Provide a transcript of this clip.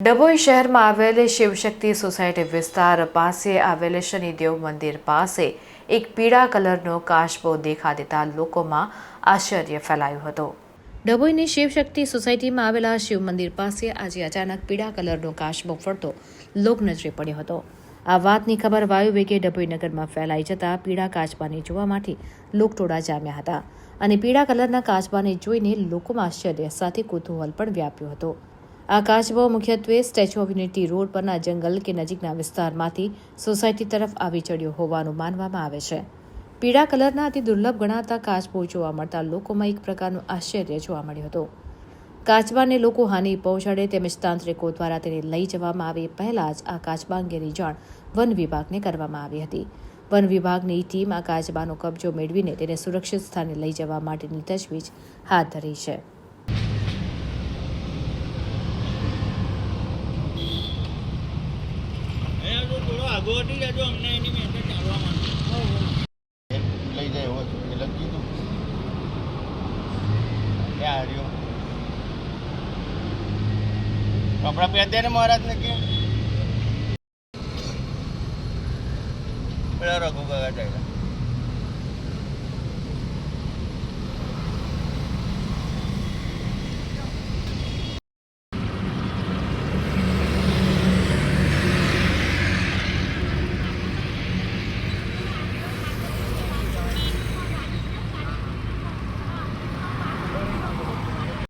ડભોઈ શહેરમાં આવેલ શિવશક્તિ સોસાયટી વિસ્તાર પાસે આવેલ શનિદેવ મંદિર પાસે એક પીળા કલરનો કાશબો દેખા દેતા લોકોમાં આશ્ચર્ય ફેલાયું હતું. ડભોઈની શિવશક્તિ સોસાયટીમાં આવેલા શિવ મંદિર પાસે આજે અચાનક પીળા કલરનો કાશબો ફરતો લોકનજરે પડ્યો હતો. આ વાતની ખબર વાયુ વેગે ડભોઈ નગરમાં ફેલાઈ જતા પીળા કાચબાને જોવા માટે લોકટોળા જામ્યા હતા અને પીળા કલરના કાચબાને જોઈને લોકોમાં આશ્ચર્ય સાથે કુતૂહલ પણ વ્યાપ્યો હતો. આ મુખ્યત્વે સ્ટેચ્યુ ઓફ યુનિટી રોડ પરના જંગલ કે નજીકના વિસ્તારમાંથી સોસાયટી તરફ આવી ચડ્યો હોવાનું માનવામાં આવે છે. પીળા કલરના અતિ દુર્લભ ગણાતા કાચબો જોવા મળતા લોકોમાં એક પ્રકારનું આશ્ચર્ય જોવા મળ્યું હતું. કાચબાને લોકો હાનિ પહોંચાડે તેમજ તાંત્રિકો દ્વારા તેને લઈ જવામાં આવે પહેલાં જ આ કાચબા અંગેની જાણ વન વિભાગને કરવામાં આવી હતી. વન વિભાગની ટીમ આ કાચબાનો કબજો મેળવીને તેને સુરક્ષિત સ્થાને લઈ જવા માટેની તજવીજ હાથ ધરી છે. થોડો જજો અમને એની મહેનત ચાલવા માટે લઈ જાય એવો છું એટલે કીધું ક્યાં હાર્યો કપડા પહેરતે ને મહારાજને કે. પેલા રઘુ કાકા ચાલ્યા.